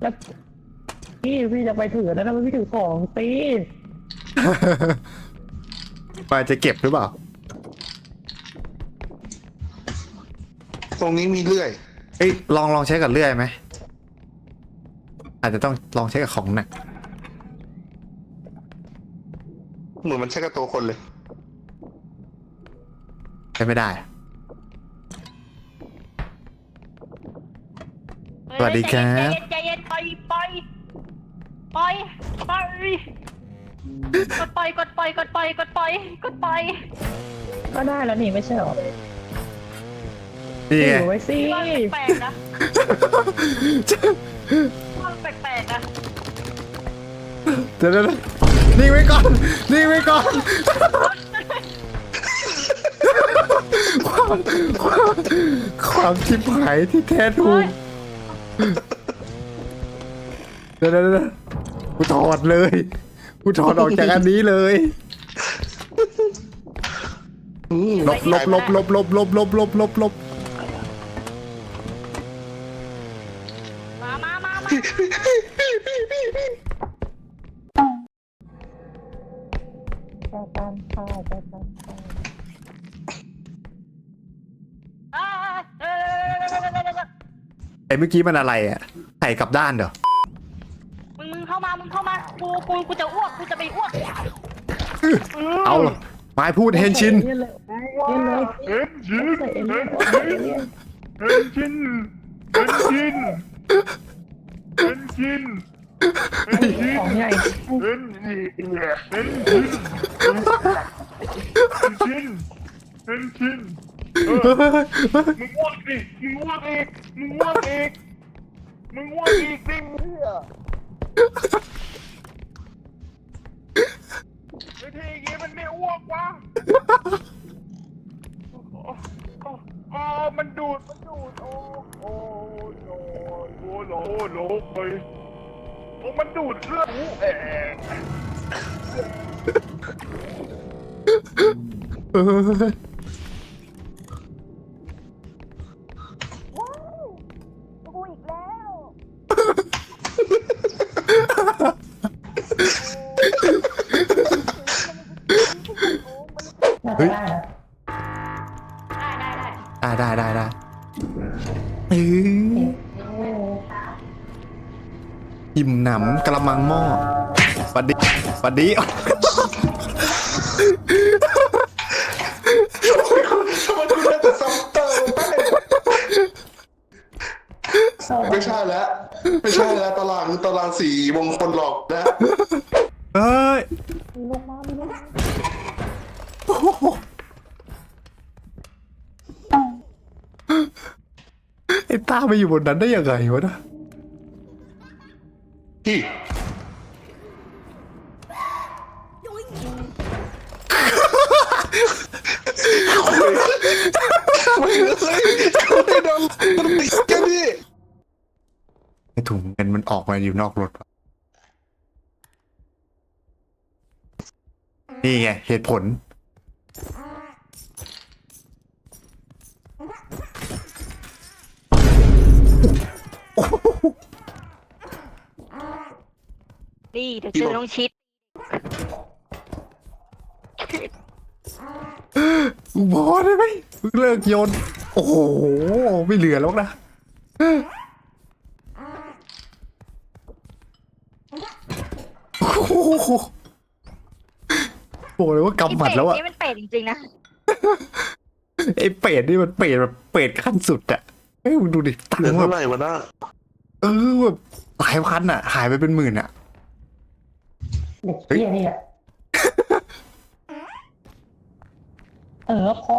แล้วพี่พี่จะไปถือนะทำไมพี่ถือของตีมาจะเก็บหรือเปล่า ตรงนี้มีเลื่อย เอ้ยลองลองใช้กับเลื่อยไหม อาจจะต้องลองใช้กับของหนัก เหมือนมันใช้กับตัวคนเลย ใช้ไม่ได้ สวัสดีครับ ใจเย็นใจเย็นปล่อยปล่อยปล่อยปล่อยกดปล่อยกดปล่อยกดปล่อยกดปล่อยก็ได้แล้วนี่ไม่ใช่หรอนี่ไงถือไว้สิว่าแปลกๆนะว่าแปลกๆนะเดี๋ยวเดี๋ยวเดี๋ยวนิ่งไว้ก่อน นิ่งไว้ก่อนความความความชิบหายที่แท้ถูโอ๊กย เดี๋ยวเดี๋ยวเดี๋ยวกูถอดเลย กูถอดออกจากอันนี้เลยอืมลบลบลบลบลบลบลบลบลบลบมามามามาจะตามข้าวจะตามข้าว ไอ้เมื่อกี้มันอะไรอะไข่กลับด้านเหรอมึงมึงเข้ามามึงเข้ามากูกูกูจะอ้วกกูจะไปอ้วกเอาเหรอไม้พูดเฮนชินเล่นเลยเล่นเลยเอ็นจินใส่เอเลี่ยนใส่เอเลี่ยนเอ็นจินเอ็นจินเอ็นจินเอ็นจินของใหญ่เอ็นจินเอ็นจินเอ็นจินเอ็นจินเออ มึงอ้วกดิมึงอ้วกอีกมึงอ้วกอีกมึงอ้วกอีกดิมึงเนี่ยไม่ทีอย่างงี้มันไม่อ้วกวะโอ๋อมันดูด มันดูด โอ้โอ้โนโอ้โหโอ้โหไปโอ้มันดูดเลือดหูแอะเอ น่าจะได้นะได้ได้ได้ได้ได้ได้ได้เอออิ่มหนำกระมังหม้อปัดดีปัดดีทำไมคุณได้แต่ซัมเตอร์แป๊บเข้าไม่ใช่แล้ว ไม่ใช่แล้วตารางตารางสีวงคนหลอกนะเอ้ยลงมามีลงมาโอ้โห ไอ้ตาไปอยู่บนนั้นได้ยังไงวะนะพี่ไม่เลยเขาไม่โดนมันติดแค่นี้ไอ้ถุงเงินมันออกมาอยู่นอกรถวะนี่ไงเหตุผล นี่เธอจะต้องชิดบอได้ไหมมึงเลิกโยน โอ้โห ไม่เหลือแล้วนะโอ้โห บอกเลยว่ากำหมัดแล้วอะไอ้เป็ดนี่มันเป็ดจริงๆนะไอ้เป็ดนี่มันเป็ดแบบเป็ดขั้นสุดอะเฮ้ยมึงดูดิตังเหลือค์แบเท่าบไหร่วะน้าเออแบบหลายพันอะหายไปเป็นหมื่นอะเด็กเที่ยนี่แหละ เออพ่อ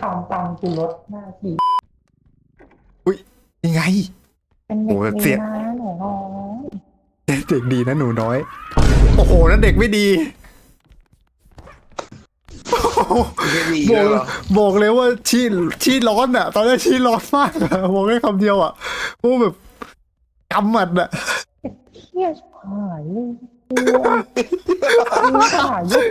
ข่าวตังกูลดหน้าที่อุ้ยยังไง เป็นเด็กโอ้เสีดีย นะหนูน้องเด็กดีนะหนูน้อย โอ้โหนั่นเด็กไม่ดีโอ้โหไม่มี บอ บอกเลยว่าชีชีร้อนอะ ตอนแรกชีร้อนมากอะบอกแค่คำเดียวอะพูกแบบกำหมัดอะเียหายหายเลย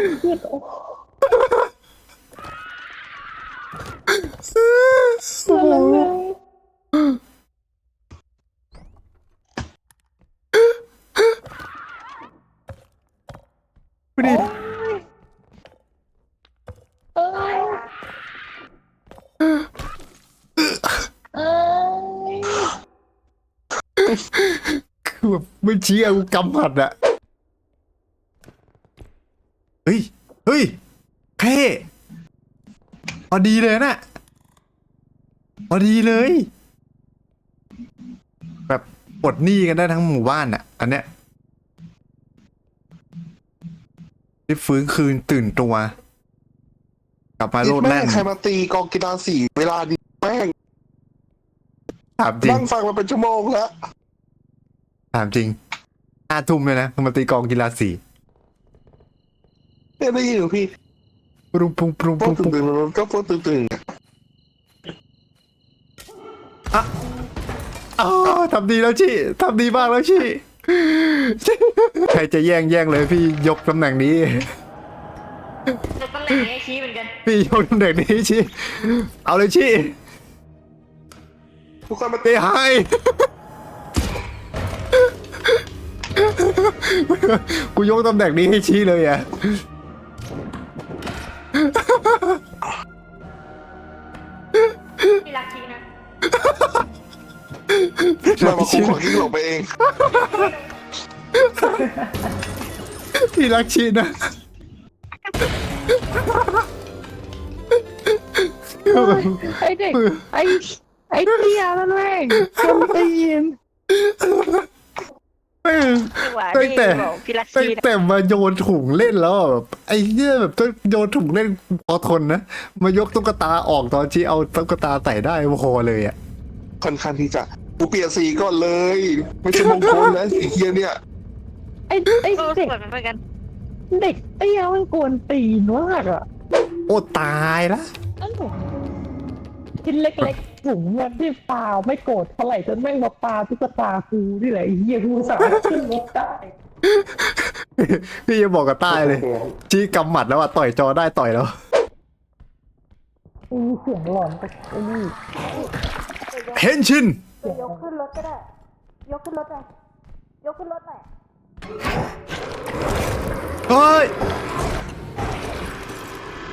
เครีย คือแบบไม่ชี้เอากำผัดอะเฮ้ย เฮ้ยเท่พอดีเลยนะพอดีเลย แบบปลดหนี้กันได้ทั้งหมู่บ้านอะอันเนี้ยได้ฟื้นคืนตื่นตัว กลับมาโลดแม่แล่งนใครมาตีกองกีฬาสีเวลานี้แม่งถามจริงนั่งฟังมาเป็นชั่วโมงแล้ว ถามจริงห้าทุ่มเลยนะมาตีกองกีฬาสีไม่ได้ยินเหรอพี่ปรุงปรุงปรุงพปวรุกงปรุงตื่นๆก็พวกตื่นๆอะอ๋อทำดีแล้วชี่ทำดีมากแล้วชี่ ใครจะแย่งแย่งเลยพี่ยกตำแหน่งนี้จะตำแหน่งนี้ให้ชี้เหมือนกัน พี่ยกตำแหน่งนี้ชี่เอาเลยชี่ทุกคนมาเตะให้ กูยกตำแหน่งนี้ให้ชี้เลยอะ พี่รักชี้นะมามาคุกของที่หลงไปเอง พี่รักชีนะไอเด็กไอไอเตี้ยนั่นแม่งจำตีนแม่ง จังหวะตั้งที่แต่ บอกพี่รักตั้งชี้นะแต่มาโยนถุงเล่นแล้วอะแบบไอ้เหี้ยแบบต้องโยนถุงเล่นพอทนนะ มายกตุ๊กตาออกตอนที่เอาตุ๊กตาใส่ได้พอเลยอะ ค่อนข้างที่จะกูเปลี่ยนสีก่อนเลย ไม่ใช่มงคลนะสีเฮียเนี่ย ไอไอเออสเด็กวยเหมือนกัน เด็กเตี้ยมันกวนตีนมากอะโอ้ตายละ อันหนู ชิ้นเล็กๆถุงเงินที่เปล่าไม่โกรธเท่าไหร่จนแม่งมาปาตุ๊กตากูนี่แหละไอ้เหี้ยกูสามารถขึ้นรถได้พี่จะบอกกับต้ายเลย ชี้กำหมัดแล้วอะต่อยจอได้ต่อยแล้วมีเสียงหลอนกับไอ้นี่เฮนชินยกขึ้นรถก็ได้ ยกขึ้นรถหน่อยยกขึ้นรถหน่อยเฮ้ย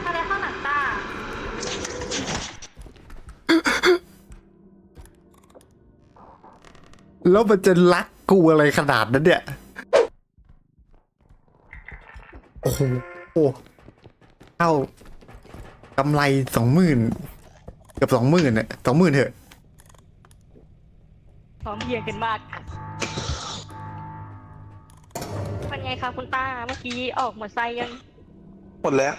อะไรข้างหนังตา แล้วมันจะรักกูอะไรขนาดนั้นเนี่ย โอ้โหเข้ากำไรสองหมื่นเกือบสองหมื่นเนี่ยสองหมื่นเถอะพร้อมเพรียงกันมากเป็นไงคะคุณตาเมื่อกี้ออกหมดไซยัง หมดแล้ว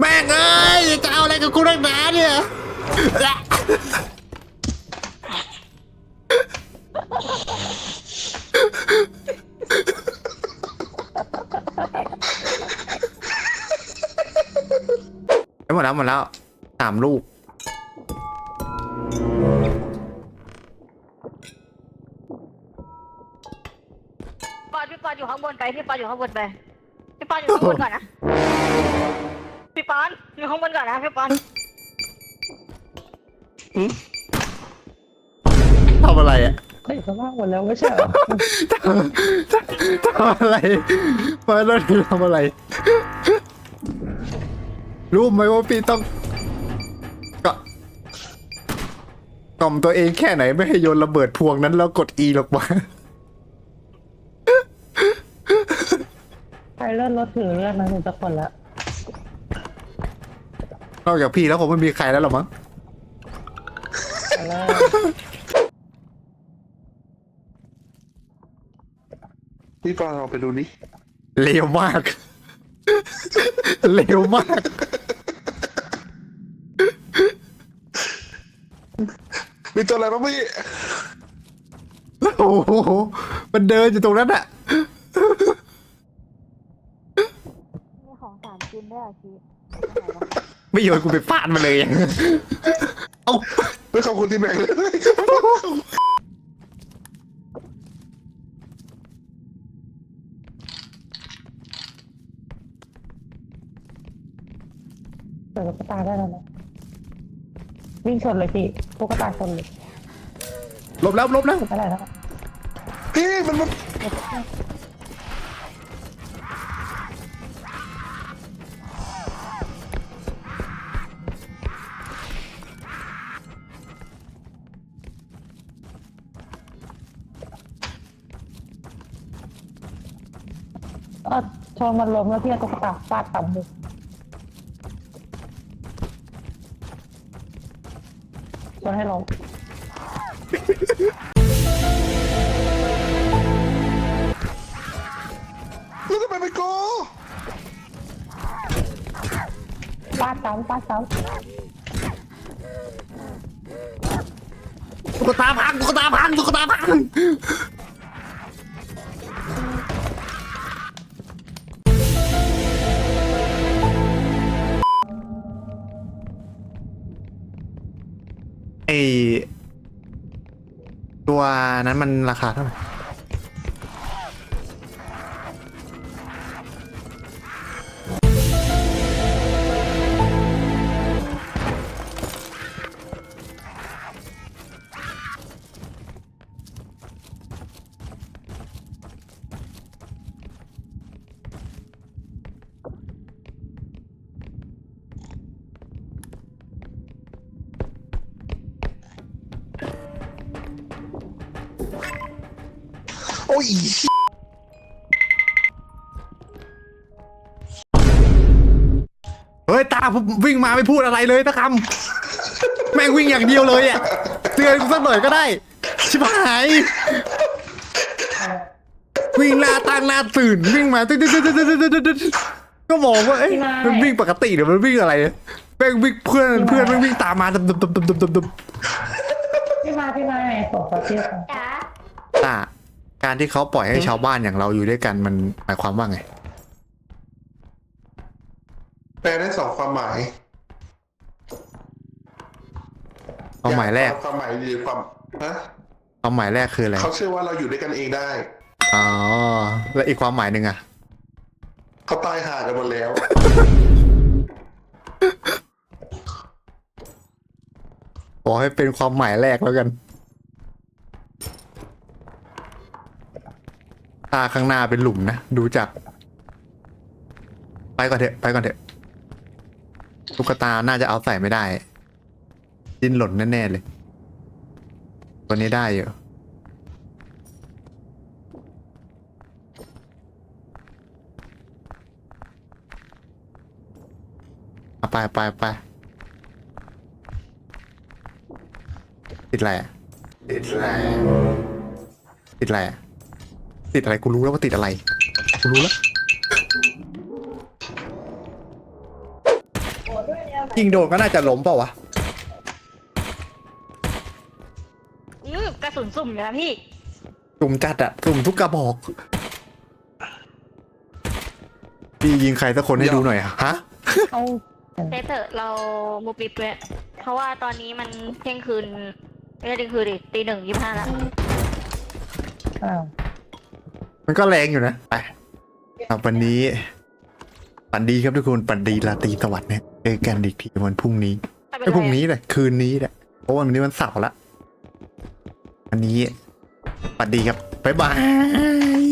แม่งเอ้ยจะเอาอะไรกับกูนักหนาเนี่ย หมดแล้วหมดแล้วสามลูก ปอนพี่ปอนอยู่ข้างบนไปพี่ปอนอยู่ข้างบนไปพี่ปอนอยู่ข้างบนก่อนนะพี่ปอนอยู่ข้างบนก่อนนะพี่ปอน ทำอะไรอะเฮ้ยเขาล่างหมดแล้วไม่ใช่เหรอทำทำอะไรมาแล้วทำอะไร รู้ไหมว่าพี่ต้องก็กล่อมตัวเองแค่ไหนไม่ให้โยนระเบิดพวงนั้นแล้วกด E ลงมาใครเลื่อนรถถือเลื่อนนะหนูจะคนละนอกจากพี่แล้วคงไม่มีใครแล้วหรอมั้งไปเลย พี่ปาเราไปดูนี่เลวมาก เลวมาก มีตัวอะไรบ้างพี่โอ้โห มันเดินอยู่ตรงนั้นอะมีของสามกินด้วยอะชีไม่โยนกูไปฟาดมาเลย เอ้า ไม่ขอบคุณที่แบ่งเลย เปิดตุ๊กตาได้แล้วนะวิ่งชนเลยพี่ตุ๊กตาชนเลยลบแล้วลบแล้วไม่ได้แล้วพี่มันมัน ก็ชนมันล้มแล้วพี่เอาตุ๊กตาฟาดต่ำมุกชนให้ล้มแล้วทำไมไม่โกฟาดซ้ำฟาดซ้ตุ๊กตาพังตุ๊กตาพังตุ๊กตาพัง ตัวนั้นมันราคาเท่าไหร่ อ้ยเฮ้ยตาผมวิ่งมาไม่พูดอะไรเลยตะคำแม่งวิ่งอย่างเดียวเลยอะเตือนกูสักหน่อยก็ได้ ชิบหาย วิ่งหน้าตั้งหน้าตื่นวิ่งมาตึ๊ดตึ๊ดตึ๊ดตึ๊ดตึ๊ดตึ๊ดตึ๊ดก็มองว่าเอ๊ะมันวิ่งปกติหรือมันวิ่งอะไรแม่งวิ่งเพื่อนเพื่อนแม่งวิ่งตามมาตึ๊บตึ๊บตึ๊บตึ๊บตึ๊บตึ๊บตึ๊บำพี่มาพี่มาส่งประเทศจ๋าตา การที่เขาปล่อยให้ชาวบ้านอย่างเราอยู่ด้วยกันมันหมายความว่าไง แปลได้สองความหมายความหมายแรก ความหมายดีความฮะความหมายแรกคืออะไรเขาเชื่อว่าเราอยู่ด้วยกันเองได้อ๋อแล้วอีกความหมายหนึ่งอะเขาตายห่ากันหมดแล้ว ขอให้เป็นความหมายแรกแล้วกัน ตาข้างหน้าเป็นหลุมนะ ดูจาก ไปก่อนเถอะไปก่อนเถอะตุ๊กตาน่าจะเอาใส่ไม่ได้ ดิ้นหล่นแน่ ๆ เลย ตัวนี้ได้อยู่เอาไปไปไปติดอะไรติดอะไรติดอะไร ติดอะไรกูรู้แล้วว่าติดอะไรกูรู้แล้วยิงโดนก็น่าจะล้มเปล่าวะอืมกระสุนสุ่มอยู่นะพี่สุ่มจัดอะสุ่มทุกกระบอกพี่ยิงใครสักคนให้ดูหน่อยอะฮะเขาเซฟเถอะเรามูปิดเลยเพราะว่าตอนนี้มันเที่ยงคืนไม่ใช่เที่ยงคืนดิตีหนึ่งยี่สิบห้าแล้ว อ้าว มันก็แรงอยู่นะ ไปครับวันนี้ฝันดีครับทุกคนฝันดีราตรีสวัสดิ์เนี่ยเจอกันอีกทีวันพรุ่งนี้ไปเป็นไอ้ยพรุ่งไรนี้แหละคืนนี้แหละเพราะว่าวันนี้วันเสาร์ละวันนี้ฝันดีครับบ๊ายบาย